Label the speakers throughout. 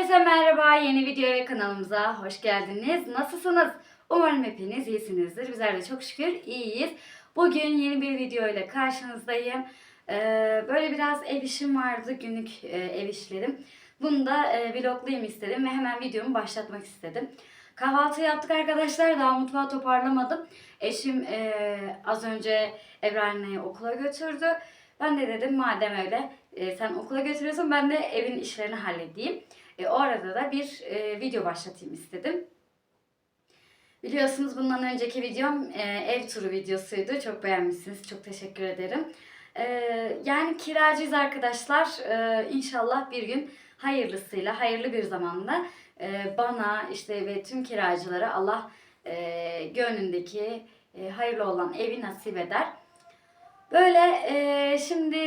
Speaker 1: Herkese merhaba. Yeni video ve kanalımıza hoş geldiniz. Nasılsınız? Umarım hepiniz iyisinizdir. Bizler de çok şükür iyiyiz. Bugün yeni bir video ile karşınızdayım. Ee, böyle biraz ev işim vardı. Günlük e, ev işlerim. Bunu da e, vloglayayım istedim ve hemen videomu başlatmak istedim. Kahvaltı yaptık arkadaşlar. Daha mutfağı toparlamadım. Eşim e, az önce Evren'i okula götürdü. Ben de dedim madem öyle e, sen okula götürüyorsun ben de evin işlerini halledeyim. E, o arada da bir e, video başlatayım istedim. Biliyorsunuz bundan önceki videom e, ev turu videosuydu. Çok beğenmişsiniz. Çok teşekkür ederim. E, yani kiracıyız arkadaşlar. E, inşallah bir gün hayırlısıyla, hayırlı bir zamanda e, bana işte ve tüm kiracılara Allah e, gönlündeki e, hayırlı olan evi nasip eder. Böyle e, şimdi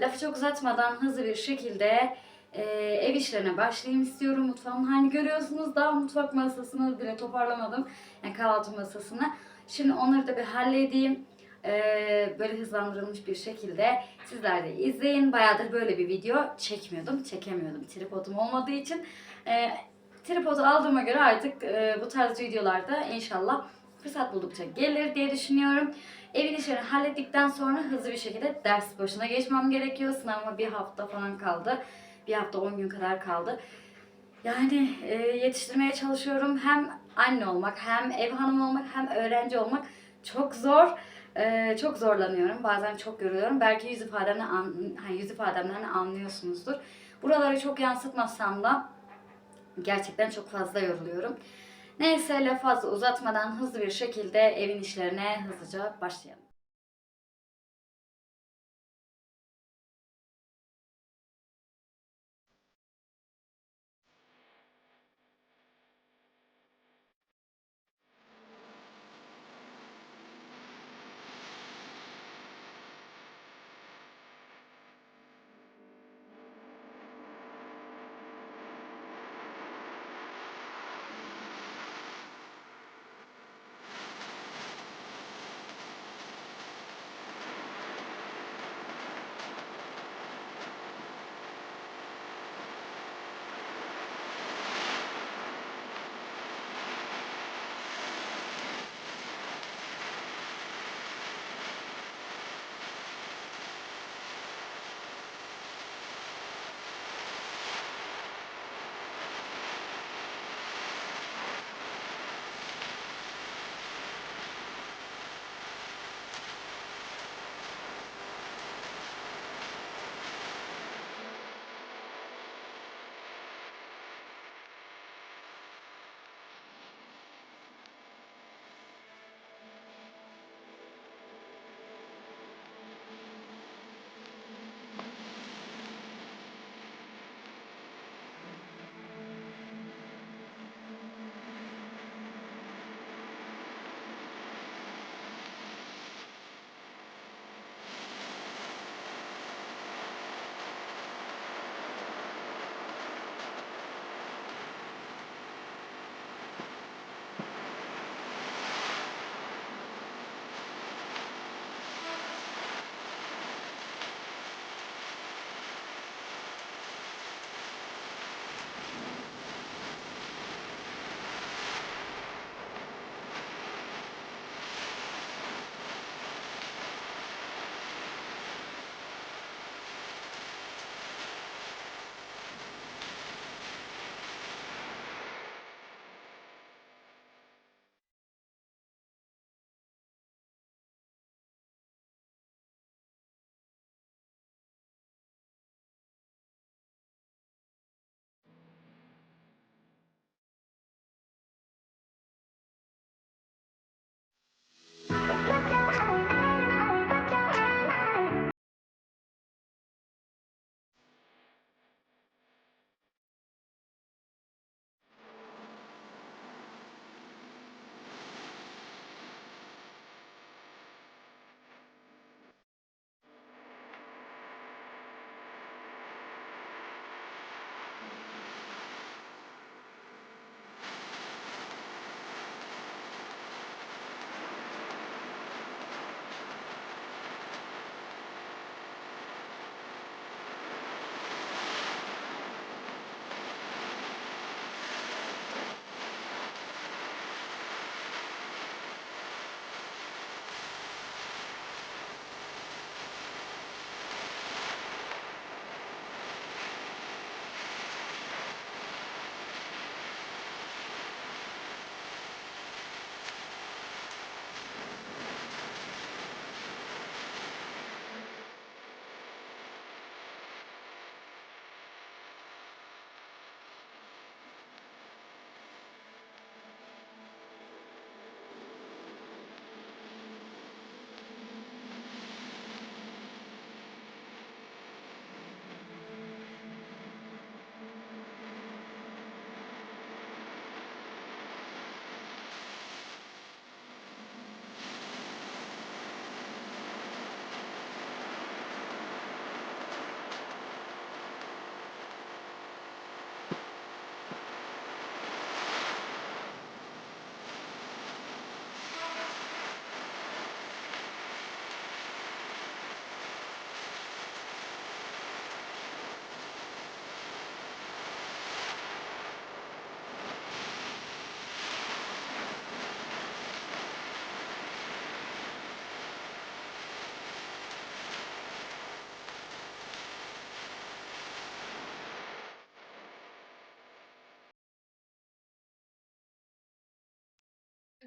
Speaker 1: lafı çok uzatmadan hızlı bir şekilde e, ev işlerine başlayayım istiyorum. Mutfağımın hani görüyorsunuz daha mutfak masasını bile toparlamadım. Yani kahvaltı masasını. Şimdi onları da bir halledeyim. E, böyle hızlandırılmış bir şekilde sizler de izleyin. Bayağıdır böyle bir video çekmiyordum. Çekemiyordum tripodum olmadığı için. E, tripodu aldığıma göre artık e, bu tarz videolarda inşallah fırsat buldukça gelir diye düşünüyorum. Evin işlerini hallettikten sonra hızlı bir şekilde ders başına geçmem gerekiyor. Sınavıma bir hafta falan kaldı. Bir hafta 10 gün kadar kaldı. Yani e, yetiştirmeye çalışıyorum. Hem anne olmak, hem ev hanımı olmak, hem öğrenci olmak çok zor. E, çok zorlanıyorum. Bazen çok yoruluyorum. Belki yüz ifademden, an, hani yüz ifademden anlıyorsunuzdur. Buraları çok yansıtmazsam da gerçekten çok fazla yoruluyorum. Neyse laf fazla uzatmadan hızlı bir şekilde evin işlerine hızlıca başlayalım.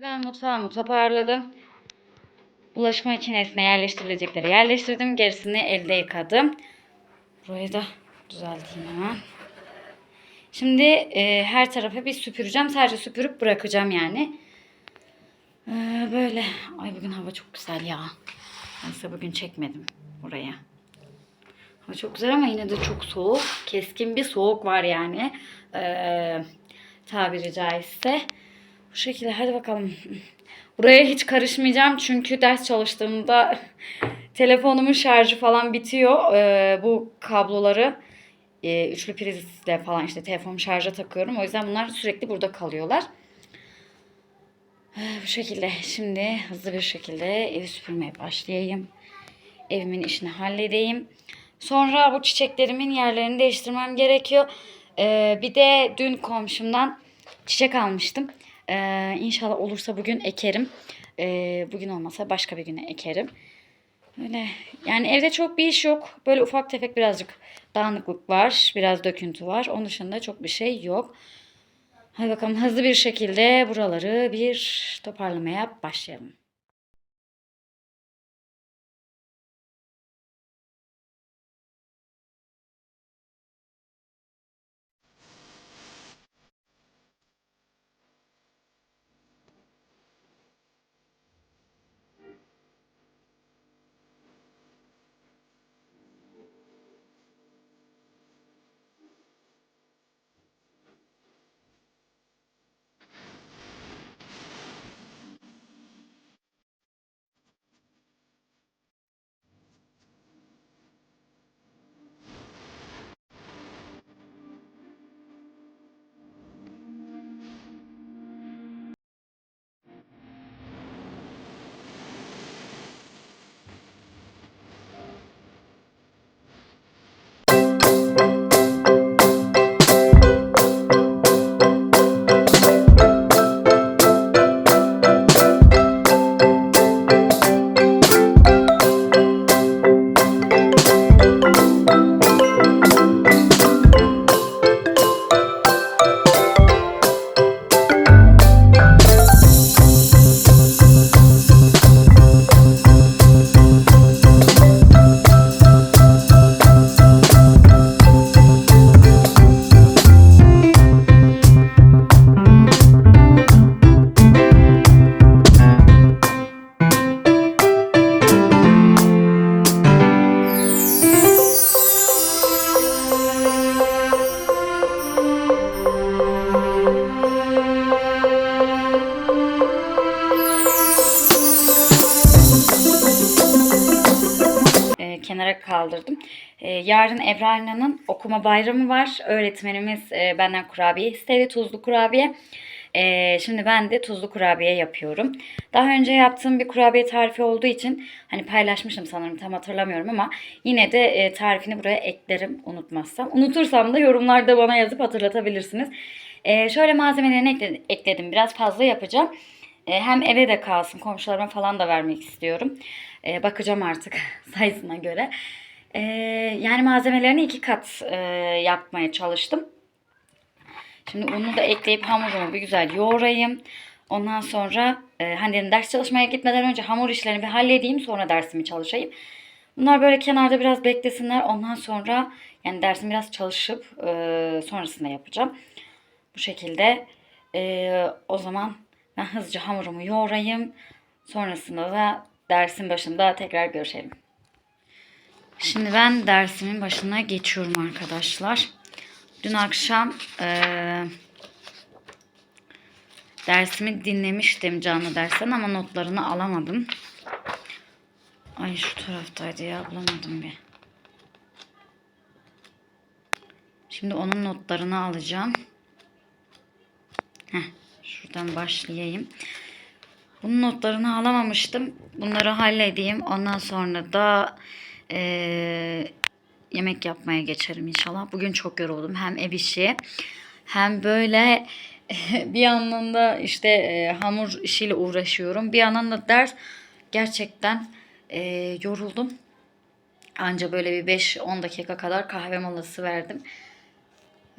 Speaker 1: Ben mutfağımı toparladım. Bulaşık makinesine yerleştirilecekleri yerleştirdim. Gerisini elde yıkadım. Burayı da düzelteyim hemen. Şimdi e, her tarafı bir süpüreceğim. Sadece süpürüp bırakacağım yani. E, böyle. Ay bugün hava çok güzel ya. Neyse bugün çekmedim buraya. Hava çok güzel ama yine de çok soğuk. Keskin bir soğuk var yani. E, tabiri caizse. Bu şekilde hadi bakalım. Buraya hiç karışmayacağım çünkü ders çalıştığımda telefonumun şarjı falan bitiyor. Ee, bu kabloları e, üçlü prizle falan işte telefonumu şarja takıyorum. O yüzden bunlar sürekli burada kalıyorlar. Ee, bu şekilde şimdi hızlı bir şekilde evi süpürmeye başlayayım. Evimin işini halledeyim. Sonra bu çiçeklerimin yerlerini değiştirmem gerekiyor. Ee, bir de dün komşumdan çiçek almıştım. Ee, inşallah olursa bugün ekerim. Ee, bugün olmasa başka bir güne ekerim. Öyle yani evde çok bir iş yok. Böyle ufak tefek birazcık dağınıklık var. Biraz döküntü var. Onun dışında çok bir şey yok. Hadi bakalım hızlı bir şekilde buraları bir toparlamaya başlayalım. Kaldırdım. E, yarın Ebrar'ın okuma bayramı var. Öğretmenimiz e, benden kurabiye istedi. Tuzlu kurabiye. E, şimdi ben de tuzlu kurabiye yapıyorum. Daha önce yaptığım bir kurabiye tarifi olduğu için hani paylaşmıştım sanırım tam hatırlamıyorum ama yine de e, tarifini buraya eklerim unutmazsam. Unutursam da yorumlarda bana yazıp hatırlatabilirsiniz. E, şöyle malzemelerini ekledim, ekledim. Biraz fazla yapacağım. E, hem eve de kalsın komşularıma falan da vermek istiyorum. E, bakacağım artık sayısına göre. E, yani malzemelerini iki kat e, yapmaya çalıştım. Şimdi unu da ekleyip hamurumu bir güzel yoğurayım. Ondan sonra e, hani ders çalışmaya gitmeden önce hamur işlerini bir halledeyim sonra dersimi çalışayım. Bunlar böyle kenarda biraz beklesinler. Ondan sonra yani dersim biraz çalışıp e, sonrasında yapacağım. Bu şekilde e, o zaman ben hızlıca hamurumu yoğurayım. Sonrasında da dersin başında tekrar görüşelim. Şimdi ben dersimin başına geçiyorum arkadaşlar. Dün akşam eee, dersimi dinlemiştim canlı dersten ama notlarını alamadım. Ay şu taraftaydı ya bulamadım bir. Şimdi onun notlarını alacağım. Heh, şuradan başlayayım. Bunun notlarını alamamıştım. Bunları halledeyim. Ondan sonra da eee, yemek yapmaya geçerim inşallah. Bugün çok yoruldum. Hem ev işi hem böyle bir yandan da işte eee, hamur işiyle uğraşıyorum. Bir yandan da ders gerçekten eee, yoruldum. Anca böyle bir 5-10 dakika kadar kahve molası verdim.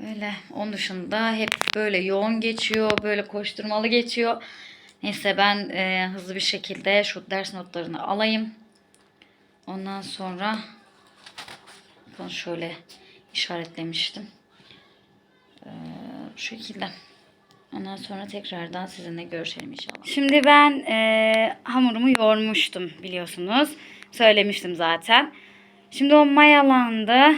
Speaker 1: Öyle. Onun dışında hep böyle yoğun geçiyor. Böyle koşturmalı geçiyor. Neyse ben e, hızlı bir şekilde şu ders notlarını alayım. Ondan sonra bakın şöyle işaretlemiştim. Ee, bu şekilde. Ondan sonra tekrardan sizinle görüşelim inşallah. Şimdi ben e, hamurumu yoğurmuştum biliyorsunuz. Söylemiştim zaten. Şimdi o mayalandı.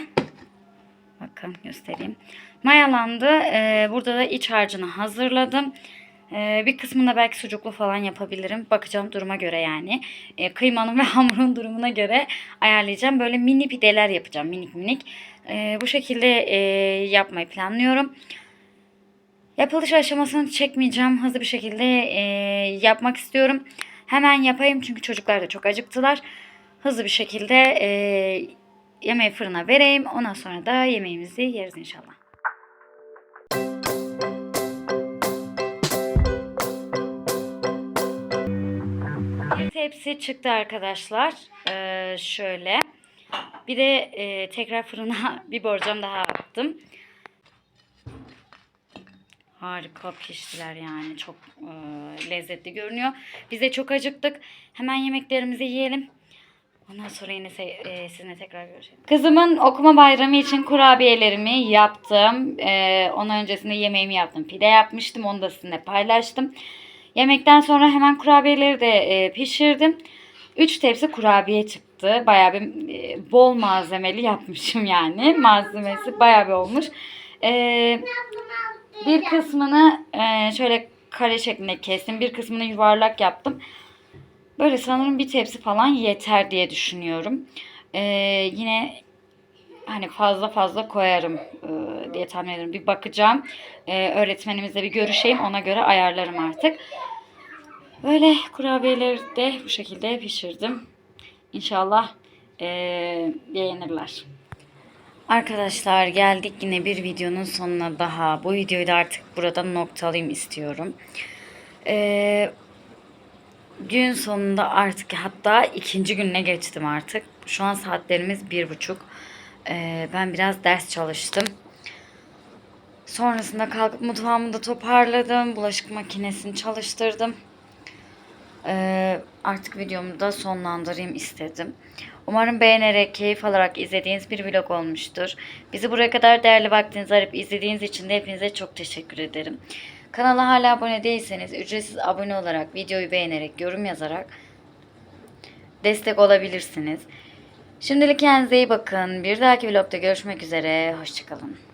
Speaker 1: Bakın göstereyim. Mayalandı. Ee, burada da iç harcını hazırladım. Ee, bir kısmında belki sucuklu falan yapabilirim. Bakacağım duruma göre yani. Ee, kıymanın ve hamurun durumuna göre ayarlayacağım. Böyle mini pideler yapacağım minik minik. Ee, bu şekilde e, yapmayı planlıyorum. Yapılış aşamasını çekmeyeceğim. Hızlı bir şekilde e, yapmak istiyorum. Hemen yapayım çünkü çocuklar da çok acıktılar. Hızlı bir şekilde e, yemeği fırına vereyim. Ondan sonra da yemeğimizi yeriz inşallah. Bir tepsi çıktı arkadaşlar. Ee, şöyle. Bir de e, tekrar fırına bir borcam daha attım. Harika piştiler yani. Çok e, lezzetli görünüyor. Biz de çok acıktık. Hemen yemeklerimizi yiyelim. Ondan sonra yine e, sizinle tekrar görüşelim. Kızımın okuma bayramı için kurabiyelerimi yaptım. E, ondan öncesinde yemeğimi yaptım. Pide yapmıştım. Onu da sizinle paylaştım. Yemekten sonra hemen kurabiyeleri de e, pişirdim. 3 tepsi kurabiye çıktı. Bayağı bir e, bol malzemeli yapmışım yani. Malzemesi bayağı bir olmuş. E, bir kısmını e, şöyle kare şeklinde kestim. Bir kısmını yuvarlak yaptım. Böyle sanırım bir tepsi falan yeter diye düşünüyorum. E, yine hani fazla fazla koyarım e, diye tahmin ediyorum. Bir bakacağım. E, öğretmenimizle bir görüşeyim. Ona göre ayarlarım artık. Böyle kurabiyeleri de bu şekilde pişirdim. İnşallah e, beğenirler. Arkadaşlar geldik yine bir videonun sonuna daha. Bu videoyu da artık burada noktalayayım istiyorum. Ee, gün sonunda artık hatta ikinci gününe geçtim artık. Şu an saatlerimiz bir buçuk. Ee, ben biraz ders çalıştım. Sonrasında kalkıp mutfağımı da toparladım. Bulaşık makinesini çalıştırdım. Ee, artık videomu da sonlandırayım istedim. Umarım beğenerek, keyif alarak izlediğiniz bir vlog olmuştur. Bizi buraya kadar değerli vaktinizi ayırıp izlediğiniz için de hepinize çok teşekkür ederim. Kanala hala abone değilseniz ücretsiz abone olarak, videoyu beğenerek, yorum yazarak destek olabilirsiniz. Şimdilik kendinize iyi bakın. Bir dahaki vlogda görüşmek üzere. Hoşçakalın.